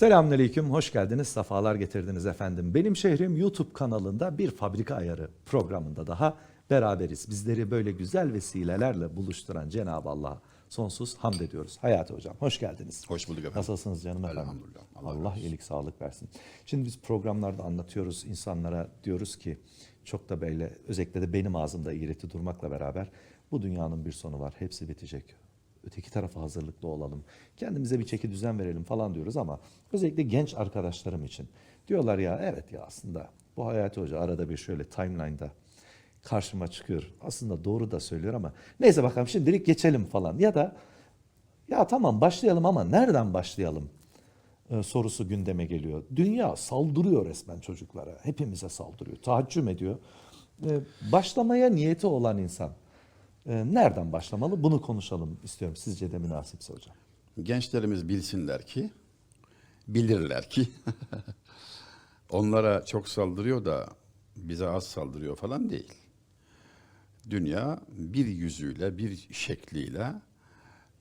Selamünaleyküm, hoş geldiniz, sefalar getirdiniz efendim. Benim Şehrim YouTube kanalında bir fabrika ayarı programında daha beraberiz. Bizleri böyle güzel vesilelerle buluşturan Cenab-ı Allah'a sonsuz hamd ediyoruz. Hayati Hocam, hoş geldiniz. Hoş bulduk efendim. Nasılsınız canım efendim? Elhamdülillah, Allah Allah, iyilik, sağlık versin. Şimdi biz programlarda anlatıyoruz insanlara, diyoruz ki çok da böyle özellikle de benim ağzımda iğreti durmakla beraber bu dünyanın bir sonu var, hepsi bitecek. Öteki tarafa hazırlıklı olalım. Kendimize bir çeki düzen verelim falan diyoruz ama özellikle genç arkadaşlarım için diyorlar ya evet ya aslında bu Hayati Hoca arada bir şöyle timeline'da karşıma çıkıyor. Aslında doğru da söylüyor ama neyse bakalım şimdilik geçelim falan ya da ya tamam başlayalım ama nereden başlayalım e, sorusu gündeme geliyor. Dünya saldırıyor resmen çocuklara. Hepimize saldırıyor. Tahaccüm ediyor. E, başlamaya niyeti olan insan nereden başlamalı? Bunu konuşalım istiyorum. Sizce de münasipse hocam. Gençlerimiz bilsinler ki, bilirler ki onlara çok saldırıyor da bize az saldırıyor falan değil. Dünya bir yüzüyle, bir şekliyle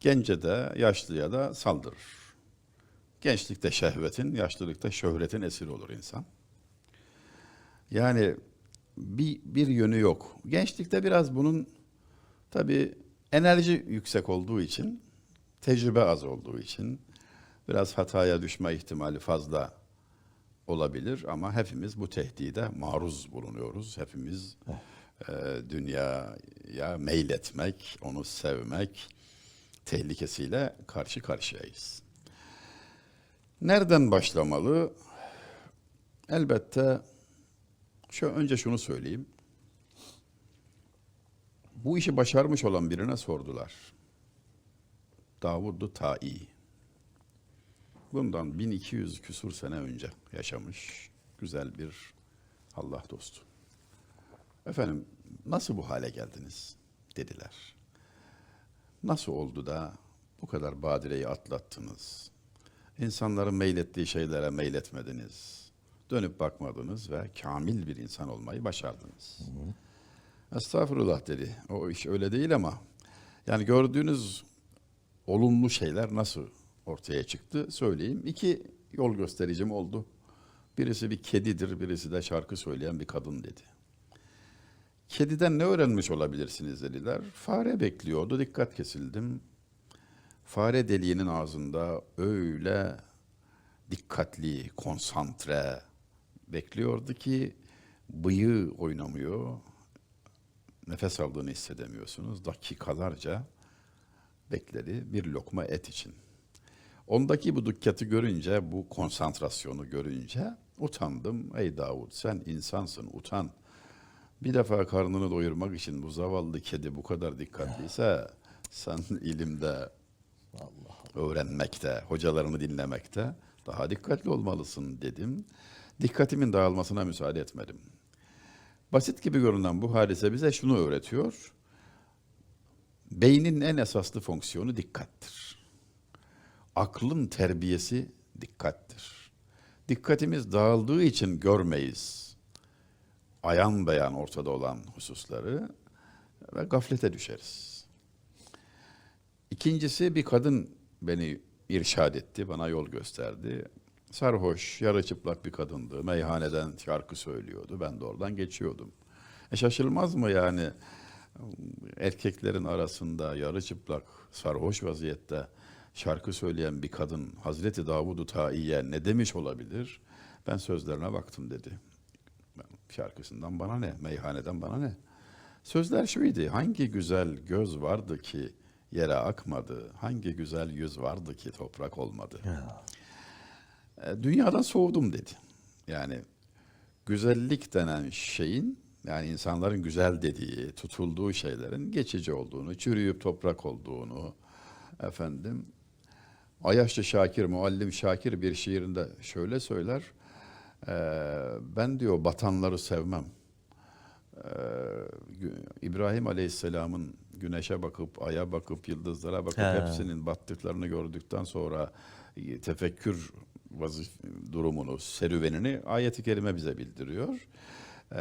gence de yaşlıya da saldırır. Gençlikte şehvetin, yaşlılıkta şöhretin esiri olur insan. Yani bir, bir yönü yok. Gençlikte biraz bunun tabii enerji yüksek olduğu için, tecrübe az olduğu için biraz hataya düşme ihtimali fazla olabilir ama hepimiz bu tehdide maruz bulunuyoruz. Hepimiz e, dünyaya meyletmek, onu sevmek tehlikesiyle karşı karşıyayız. Nereden başlamalı? Elbette şu önce şunu söyleyeyim. Bu işi başarmış olan birine sordular. Davud-u Ta'i. Bundan 1200 küsur sene önce yaşamış güzel bir Allah dostu. Efendim nasıl bu hale geldiniz dediler. Nasıl oldu da bu kadar badireyi atlattınız? İnsanların meylettiği şeylere meyletmediniz. Dönüp bakmadınız ve kamil bir insan olmayı başardınız. Estağfurullah dedi. O iş öyle değil ama yani gördüğünüz olumlu şeyler nasıl ortaya çıktı söyleyeyim. İki yol göstericim oldu. Birisi bir kedidir, birisi de şarkı söyleyen bir kadın dedi. Kediden ne öğrenmiş olabilirsiniz dediler. Fare bekliyordu, dikkat kesildim. Fare deliğinin ağzında öyle dikkatli, konsantre bekliyordu ki bıyığı oynamıyor, nefes aldığını hissedemiyorsunuz. Dakikalarca bekledi bir lokma et için. Ondaki bu dikkati görünce, bu konsantrasyonu görünce utandım. Ey Davud sen insansın utan. Bir defa karnını doyurmak için bu zavallı kedi bu kadar dikkatliyse sen ilimde, öğrenmekte, hocalarını dinlemekte daha dikkatli olmalısın dedim. Dikkatimin dağılmasına müsaade etmedim. Basit gibi görünen bu hadise bize şunu öğretiyor. Beynin en esaslı fonksiyonu dikkattir. Aklın terbiyesi dikkattir. Dikkatimiz dağıldığı için görmeyiz. Ayan beyan ortada olan hususları ve gaflete düşeriz. İkincisi bir kadın beni irşad etti, bana yol gösterdi. Sarhoş, yarı çıplak bir kadındı. Meyhaneden şarkı söylüyordu. Ben de oradan geçiyordum. E şaşılmaz mı yani erkeklerin arasında yarı çıplak, sarhoş vaziyette şarkı söyleyen bir kadın Hazreti Davud-u Ta'i'ye ne demiş olabilir? Ben sözlerine baktım dedi. Şarkısından bana ne, meyhaneden bana ne? Sözler şuydu, hangi güzel göz vardı ki yere akmadı, hangi güzel yüz vardı ki toprak olmadı. E, dünyadan soğudum dedi. Yani güzellik denen şeyin yani insanların güzel dediği, tutulduğu şeylerin geçici olduğunu, çürüyüp toprak olduğunu efendim Ayaşlı Şakir, Muallim Şakir bir şiirinde şöyle söyler. e, ben diyor batanları sevmem. E, İbrahim Aleyhisselam'ın güneşe bakıp, aya bakıp, yıldızlara bakıp He. hepsinin battıklarını gördükten sonra e, tefekkür vazif durumunu, serüvenini ayet-i kerime bize bildiriyor. Ee,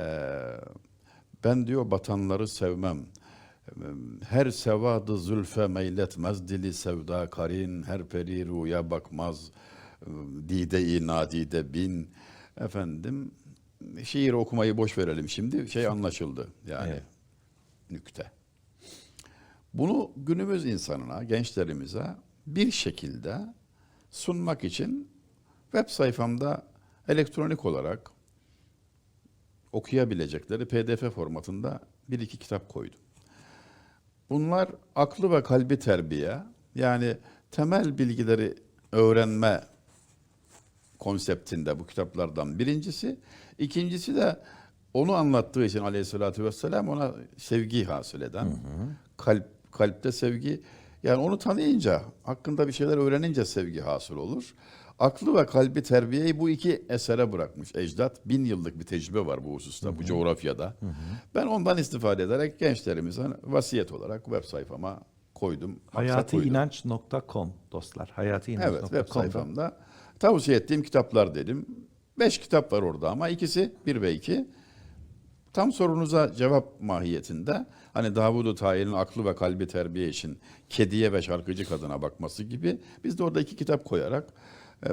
ben diyor batanları sevmem. Her sevadı zülfe meyletmez dili sevda karin, her peri ruya bakmaz. Dide-i nadide bin. Efendim şiir okumayı boş verelim şimdi. Şey anlaşıldı yani Evet. nükte. Bunu günümüz insanına, gençlerimize bir şekilde sunmak için web sayfamda elektronik olarak okuyabilecekleri PDF formatında bir iki kitap koydum. Bunlar aklı ve kalbi terbiye, yani temel bilgileri öğrenme konseptinde bu kitaplardan birincisi. İkincisi de onu anlattığı için aleyhissalatü vesselam ona sevgi hasıl eden, kalp kalpte sevgi, yani onu tanıyınca, hakkında bir şeyler öğrenince sevgi hasıl olur. Aklı ve kalbi terbiyeyi bu iki esere bırakmış ecdat. Bin yıllık bir tecrübe var bu hususta, bu coğrafyada. Ben ondan istifade ederek gençlerimize vasiyet olarak web sayfama koydum. Hayatiinanç.com dostlar. Hayatiinanç.com'da. Evet web sayfamda tavsiye ettiğim kitaplar dedim. Beş kitap var orada ama ikisi bir ve iki. Tam sorunuza cevap mahiyetinde hani Davud-u Tahir'in aklı ve kalbi terbiye için kediye ve şarkıcı kadına bakması gibi biz de orada iki kitap koyarak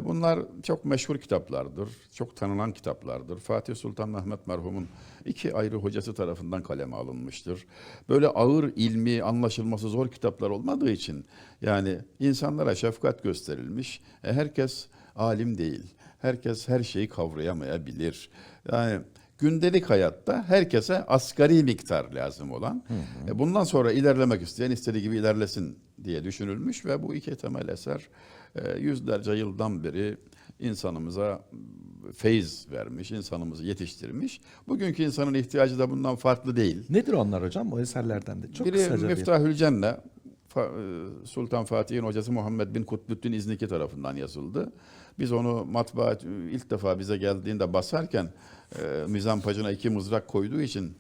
bunlar çok meşhur kitaplardır, çok tanınan kitaplardır. Fatih Sultan Mehmet merhumun iki ayrı hocası tarafından kaleme alınmıştır. Böyle ağır ilmi, anlaşılması zor kitaplar olmadığı için yani insanlara şefkat gösterilmiş. E, herkes alim değil. Herkes her şeyi kavrayamayabilir. Yani gündelik hayatta herkese asgari miktar lazım olan. E, Bundan sonra ilerlemek isteyen istediği gibi ilerlesin diye düşünülmüş ve bu iki temel eser e, yüzlerce yıldan beri insanımıza feyiz vermiş, insanımızı yetiştirmiş. Bugünkü insanın ihtiyacı da bundan farklı değil. Nedir onlar hocam? O eserlerden de çok Biri kısaca. Miftahül Cenne, Fa- e, Sultan Fatih'in hocası Muhammed bin Kutbuddin İzniki tarafından yazıldı. Biz onu matbaa ilk defa bize geldiğinde basarken e, mizampacına iki mızrak koyduğu için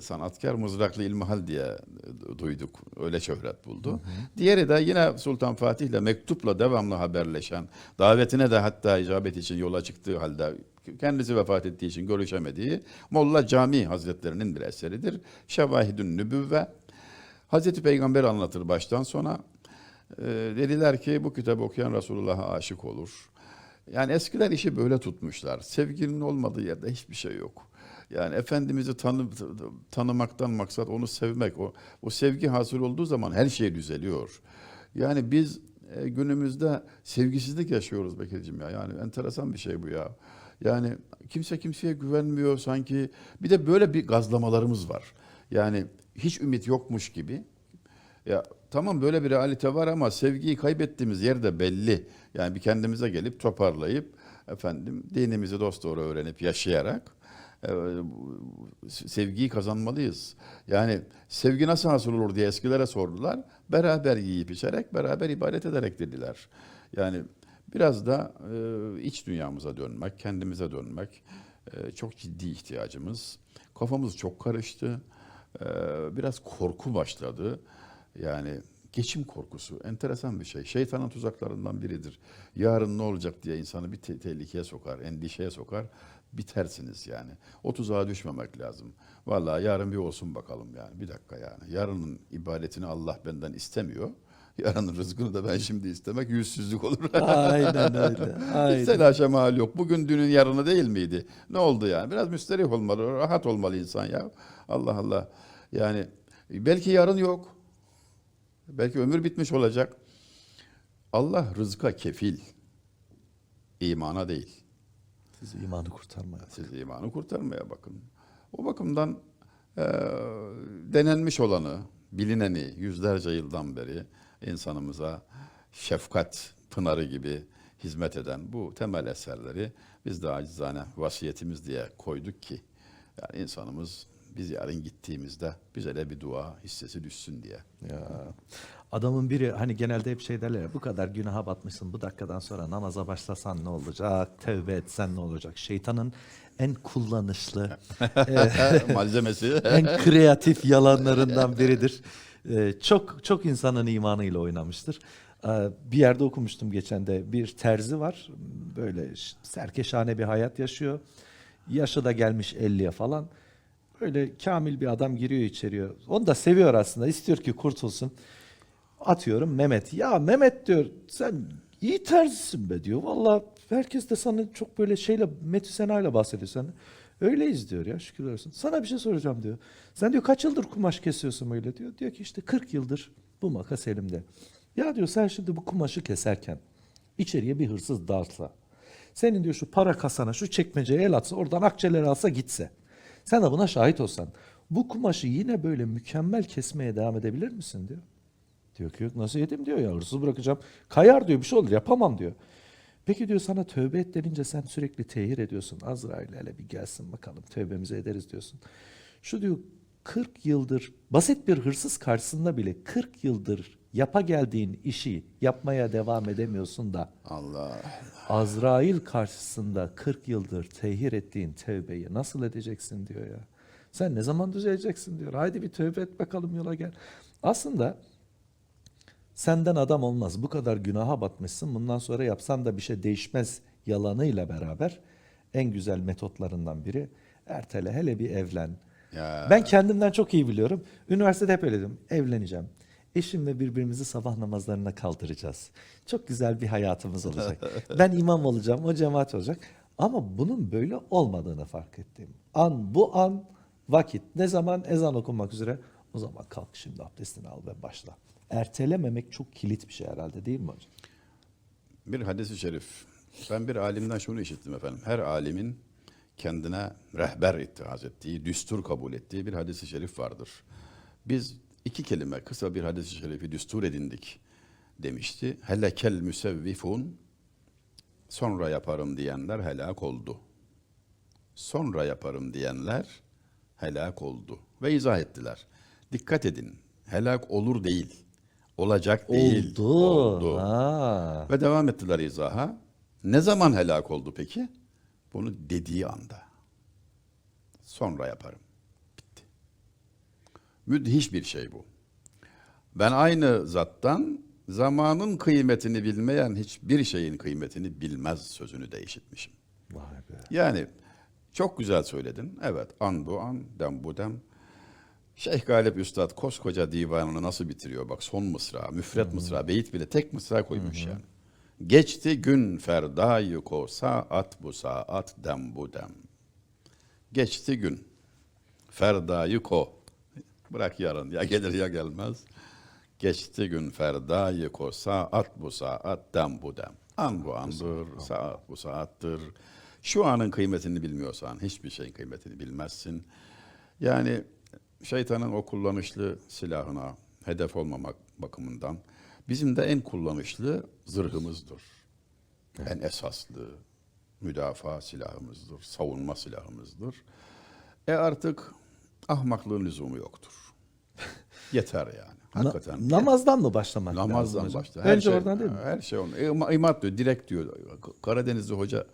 sanatkar mızraklı ilmihal diye e, duyduk. Öyle şöhret buldu. Diğeri de yine Sultan Fatih ile mektupla devamlı haberleşen, davetine de hatta icabet için yola çıktığı halde kendisi vefat ettiği için görüşemediği Molla Cami Hazretlerinin bir eseridir. Şevahidün Nübüvve. Hazreti Peygamber anlatır baştan sona. Ee, dediler ki bu kitabı okuyan Resulullah'a aşık olur. Yani eskiler işi böyle tutmuşlar. Sevginin olmadığı yerde hiçbir şey yok. Yani Efendimiz'i tanı, tanımaktan maksat onu sevmek. O, o sevgi hasıl olduğu zaman her şey düzeliyor. Yani biz e, günümüzde sevgisizlik yaşıyoruz Bekir'cim ya. Yani enteresan bir şey bu ya. Yani kimse kimseye güvenmiyor sanki. Bir de böyle bir gazlamalarımız var. Yani hiç ümit yokmuş gibi. Ya tamam böyle bir realite var ama sevgiyi kaybettiğimiz yer de belli. Yani bir kendimize gelip toparlayıp efendim dinimizi dosdoğru öğrenip yaşayarak sevgiyi kazanmalıyız. Yani sevgi nasıl hasıl olur diye eskilere sordular. Beraber yiyip içerek, beraber ibadet ederek dediler. Yani biraz da e, iç dünyamıza dönmek, kendimize dönmek e, çok ciddi ihtiyacımız. Kafamız çok karıştı. E, biraz korku başladı. Yani geçim korkusu enteresan bir şey. Şeytanın tuzaklarından biridir. Yarın ne olacak diye insanı bir te- tehlikeye sokar, endişeye sokar. Bitersiniz yani. O tuzağa düşmemek lazım. Vallahi yarın bir olsun bakalım yani. Bir dakika yani. Yarının ibadetini Allah benden istemiyor. Yarının rızkını da ben şimdi istemek yüzsüzlük olur. Aynen öyle. Hiç Aynen. telaşa mal yok. Bugün dünün yarını değil miydi? Ne oldu yani? Biraz müsterih olmalı, rahat olmalı insan ya. Allah Allah. Yani belki yarın yok. Belki ömür bitmiş olacak. Allah rızka kefil. İmana değil. Sizi imanı kurtarmaya. Siz imanı kurtarmaya bakın. O bakımdan eee, denenmiş olanı, bilineni yüzlerce yıldan beri insanımıza şefkat pınarı gibi hizmet eden bu temel eserleri biz de acizane vasiyetimiz diye koyduk ki yani insanımız biz yarın gittiğimizde bize de bir dua hissesi düşsün diye. Ya. Adamın biri hani genelde hep şey derler ya bu kadar günaha batmışsın bu dakikadan sonra namaza başlasan ne olacak? Tevbe etsen ne olacak? Şeytanın en kullanışlı, Malzemesi. en kreatif yalanlarından biridir. Ee, çok çok insanın imanıyla oynamıştır. Ee, bir yerde okumuştum geçen de bir terzi var. Böyle serkeşane bir hayat yaşıyor. Yaşı da gelmiş 50'ye falan. Böyle kamil bir adam giriyor içeriye. Onu da seviyor aslında. İstiyor ki kurtulsun. Atıyorum Mehmet. Ya Mehmet diyor sen İyi terzisin be diyor. Valla herkes de sana çok böyle şeyle Metü Sena'yla bahsediyor sen. Öyleyiz diyor ya şükürler olsun. Sana bir şey soracağım diyor. Sen diyor kaç yıldır kumaş kesiyorsun böyle diyor. Diyor ki işte 40 yıldır bu makas elimde. Ya diyor sen şimdi bu kumaşı keserken içeriye bir hırsız dalsa. Senin diyor şu para kasana şu çekmeceye el atsa oradan akçeleri alsa gitse. Sen de buna şahit olsan. Bu kumaşı yine böyle mükemmel kesmeye devam edebilir misin diyor. Diyor ki yok nasıl yedim diyor ya hırsız bırakacağım. Kayar diyor bir şey olur yapamam diyor. Peki diyor sana tövbe et denince sen sürekli tehir ediyorsun. Azrail hele bir gelsin bakalım tövbemizi ederiz diyorsun. Şu diyor 40 yıldır basit bir hırsız karşısında bile 40 yıldır yapa geldiğin işi yapmaya devam edemiyorsun da Allah. Azrail karşısında 40 yıldır tehir ettiğin tövbeyi nasıl edeceksin diyor ya. Sen ne zaman düzeleceksin diyor. Haydi bir tövbe et bakalım yola gel. Aslında senden adam olmaz. Bu kadar günaha batmışsın. Bundan sonra yapsan da bir şey değişmez yalanıyla beraber en güzel metotlarından biri ertele hele bir evlen. Ya. Ben kendimden çok iyi biliyorum. Üniversitede hep öyle dedim. Evleneceğim. Eşimle birbirimizi sabah namazlarına kaldıracağız. Çok güzel bir hayatımız olacak. ben imam olacağım, o cemaat olacak. Ama bunun böyle olmadığını fark ettim. An bu an vakit ne zaman ezan okunmak üzere o zaman kalk şimdi abdestini al ve başla. Ertelememek çok kilit bir şey herhalde değil mi hocam? Bir hadis-i şerif. Ben bir alimden şunu işittim efendim. Her alimin kendine rehber ittihaz ettiği, düstur kabul ettiği bir hadis-i şerif vardır. Biz iki kelime kısa bir hadis-i şerifi düstur edindik demişti. Helekel müsevvifun sonra yaparım diyenler helak oldu. Sonra yaparım diyenler helak oldu. Ve izah ettiler. Dikkat edin. Helak olur değil. Olacak değil. Oldu. Oldu. Ha. Ve devam ettiler izaha. Ne zaman helak oldu peki? Bunu dediği anda. Sonra yaparım. Müthiş bir şey bu. Ben aynı zattan zamanın kıymetini bilmeyen hiçbir şeyin kıymetini bilmez sözünü de işitmişim. Vay be. Yani çok güzel söyledin. Evet an bu an, dem bu dem. Şeyh Galip Üstad koskoca divanını nasıl bitiriyor? Bak son mısra, müfret mısra, beyit bile tek mısra koymuş yani. Geçti gün ferdayı ko saat bu saat dem bu dem. Geçti gün ferdayı ko. Bırak yarın ya gelir ya gelmez. Geçti gün ferdayı ko saat bu saat dem bu dem. An bu andır, saat bu saattir. Şu anın kıymetini bilmiyorsan hiçbir şeyin kıymetini bilmezsin. Yani şeytanın o kullanışlı silahına hedef olmamak bakımından bizim de en kullanışlı zırhımızdır. En esaslı müdafaa silahımızdır, savunma silahımızdır. E artık ahmaklığın lüzumu yoktur. Yeter yani. Hakikaten. Na- namazdan mı başlamak lazım Namazdan hocam? başla. Önce şey, oradan değil mi? Her şey onu. İma- İmat diyor, direkt diyor. Karadenizli hoca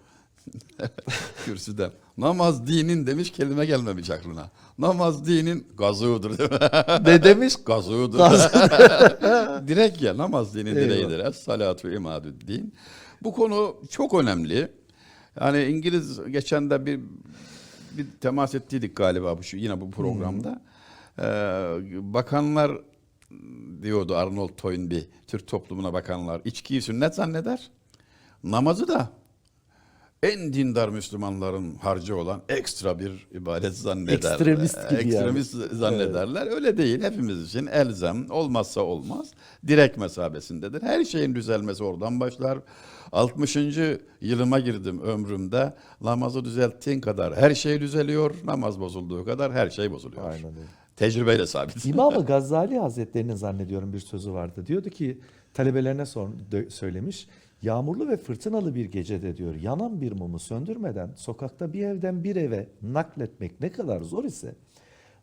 kürsüden. Namaz dinin demiş kelime gelmemiş aklına. Namaz dinin gazıdır değil mi? Ne demiş? Gazıdır. Direkt ya namaz dinin Eyvallah. direğidir. Es salatu imadü din. Bu konu çok önemli. Yani İngiliz geçen de bir bir temas ettiydik galiba bu şu yine bu programda. Ee, bakanlar diyordu Arnold Toynbee Türk toplumuna bakanlar içkiyi sünnet zanneder. Namazı da en dindar Müslümanların harcı olan ekstra bir ibadet zanneder. Ekstremist gibi yani. Ekstremist zannederler. Öyle değil. Hepimiz için elzem olmazsa olmaz. Direkt mesabesindedir. Her şeyin düzelmesi oradan başlar. 60. yılıma girdim ömrümde. Namazı düzelttiğin kadar her şey düzeliyor. Namaz bozulduğu kadar her şey bozuluyor. Aynen öyle. Tecrübeyle sabit. İmam-ı Gazali Hazretleri'nin zannediyorum bir sözü vardı. Diyordu ki talebelerine sor, söylemiş. Yağmurlu ve fırtınalı bir gecede diyor yanan bir mumu söndürmeden sokakta bir evden bir eve nakletmek ne kadar zor ise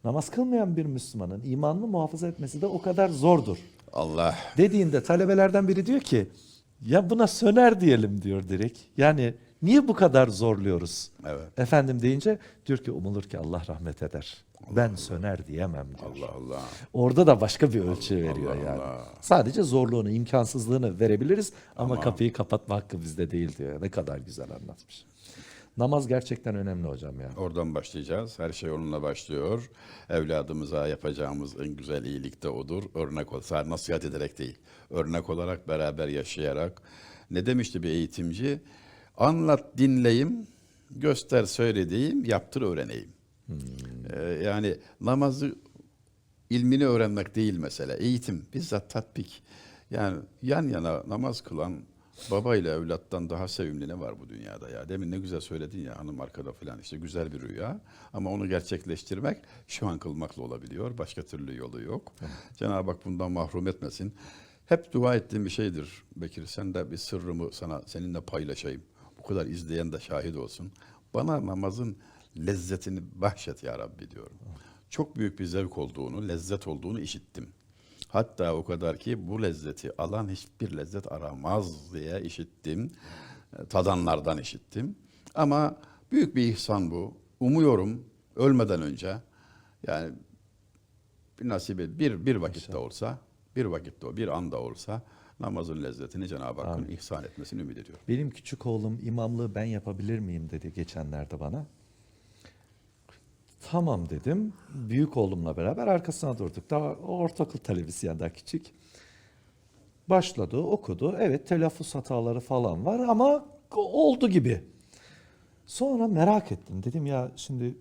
namaz kılmayan bir Müslümanın imanını muhafaza etmesi de o kadar zordur. Allah. Dediğinde talebelerden biri diyor ki ya buna söner diyelim diyor direkt. Yani niye bu kadar zorluyoruz? Evet. Efendim deyince diyor ki umulur ki Allah rahmet eder. Ben söner diyemem diyor. Allah Allah. Orada da başka bir ölçü veriyor Allah yani. Allah. Sadece zorluğunu, imkansızlığını verebiliriz ama Tamam. kapıyı kapatma hakkı bizde değil diyor. Ne kadar güzel anlatmış. Namaz gerçekten önemli hocam ya. Oradan başlayacağız. Her şey onunla başlıyor. Evladımıza yapacağımız en güzel iyilik de odur. Örnek ol. Sadece nasihat ederek değil. Örnek olarak beraber yaşayarak Ne demişti bir eğitimci? Anlat dinleyim, göster söylediğim, yaptır öğreneyim. Ee, yani namazı ilmini öğrenmek değil mesele. Eğitim, bizzat tatbik. Yani yan yana namaz kılan baba ile evlattan daha sevimli ne var bu dünyada ya? Demin ne güzel söyledin ya hanım arkada falan işte güzel bir rüya. Ama onu gerçekleştirmek şu an kılmakla olabiliyor. Başka türlü yolu yok. Cenab-ı Hak bundan mahrum etmesin. Hep dua ettiğim bir şeydir Bekir. Sen de bir sırrımı sana seninle paylaşayım. Bu kadar izleyen de şahit olsun. Bana namazın lezzetini bahşet ya Rabbi diyorum. Çok büyük bir zevk olduğunu, lezzet olduğunu işittim. Hatta o kadar ki bu lezzeti alan hiçbir lezzet aramaz diye işittim. E, Tadanlardan işittim. Ama büyük bir ihsan bu. Umuyorum ölmeden önce yani bir nasip et, bir, bir vakitte olsa, bir vakitte o, bir anda olsa namazın lezzetini Cenab-ı Hakk'ın ihsan etmesini ümit ediyorum. Benim küçük oğlum imamlığı ben yapabilir miyim dedi geçenlerde bana. Tamam dedim. Büyük oğlumla beraber arkasına durduk. Daha ortaokul talebesi yani daha küçük. Başladı, okudu. Evet telaffuz hataları falan var ama oldu gibi. Sonra merak ettim. Dedim ya şimdi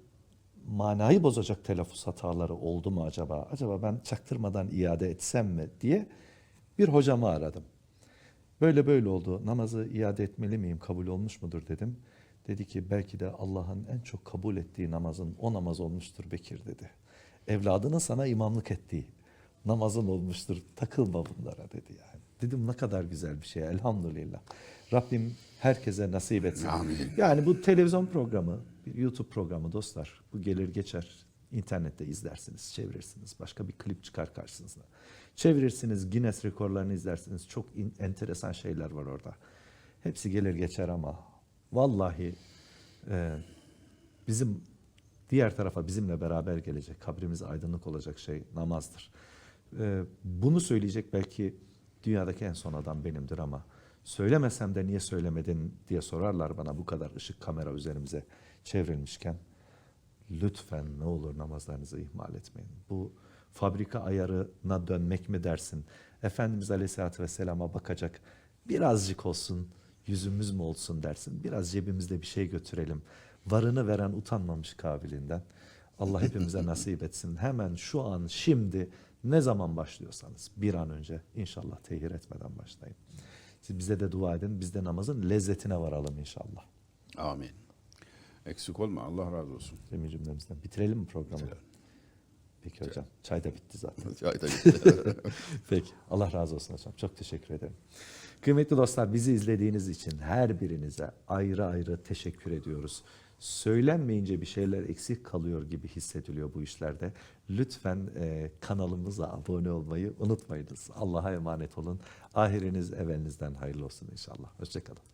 manayı bozacak telaffuz hataları oldu mu acaba? Acaba ben çaktırmadan iade etsem mi diye bir hocamı aradım. Böyle böyle oldu. Namazı iade etmeli miyim? Kabul olmuş mudur dedim. Dedi ki belki de Allah'ın en çok kabul ettiği namazın o namaz olmuştur Bekir dedi. Evladının sana imamlık ettiği namazın olmuştur. Takılma bunlara dedi yani. Dedim ne kadar güzel bir şey elhamdülillah. Rabbim herkese nasip etsin. Amin. Yani bu televizyon programı, YouTube programı dostlar. Bu gelir geçer. İnternette izlersiniz, çevirirsiniz. Başka bir klip çıkar karşınıza. Çevirirsiniz, Guinness rekorlarını izlersiniz. Çok enteresan şeyler var orada. Hepsi gelir geçer ama vallahi e, bizim diğer tarafa bizimle beraber gelecek, kabrimiz aydınlık olacak şey namazdır. E, bunu söyleyecek belki dünyadaki en son adam benimdir ama söylemesem de niye söylemedin diye sorarlar bana bu kadar ışık kamera üzerimize çevrilmişken. Lütfen ne olur namazlarınızı ihmal etmeyin. Bu fabrika ayarına dönmek mi dersin? Efendimiz Aleyhisselatü Vesselam'a bakacak birazcık olsun yüzümüz mü olsun dersin. Biraz cebimizde bir şey götürelim. Varını veren utanmamış kabilinden. Allah hepimize nasip etsin. Hemen şu an şimdi ne zaman başlıyorsanız bir an önce inşallah tehir etmeden başlayın. Siz bize de dua edin. Biz de namazın lezzetine varalım inşallah. Amin. Eksik olma Allah razı olsun. Demin cümlemizden. Bitirelim mi programı? Bitirelim. Peki hocam. Çay da bitti zaten. Çay da gitti. Peki. Allah razı olsun hocam. Çok teşekkür ederim. Kıymetli dostlar bizi izlediğiniz için her birinize ayrı ayrı teşekkür ediyoruz. Söylenmeyince bir şeyler eksik kalıyor gibi hissediliyor bu işlerde. Lütfen e, kanalımıza abone olmayı unutmayınız. Allah'a emanet olun. Ahiriniz evelinizden hayırlı olsun inşallah. Hoşçakalın.